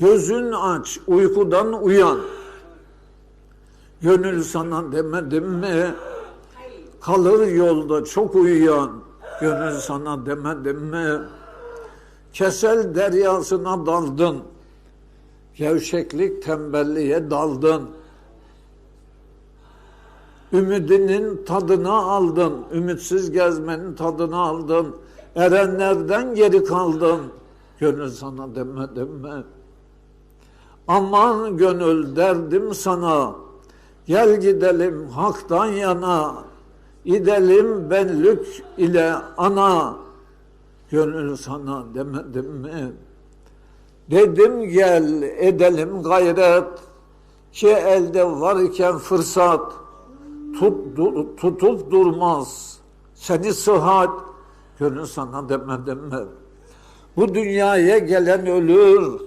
Gözün aç, uykudan uyan. Gönül sana demedim mi? Kalır yolda çok uyuyan. Gönül sana demedim mi? Kesel deryasına daldın. Gevşeklik tembelliğe daldın. Ümidinin tadını aldın. Ümitsiz gezmenin tadını aldın. Erenlerden geri kaldın. Gönül sana demedim mi? Aman gönül derdim sana. Gel gidelim haktan yana. İdelim benlük ile ana. Gönül sana demedim mi? Dedim gel edelim gayret. Ki elde var iken fırsat. Tut, du- tutup durmaz. Seni sıhhat. Gönül sana demedim mi? Bu dünyaya gelen ölür.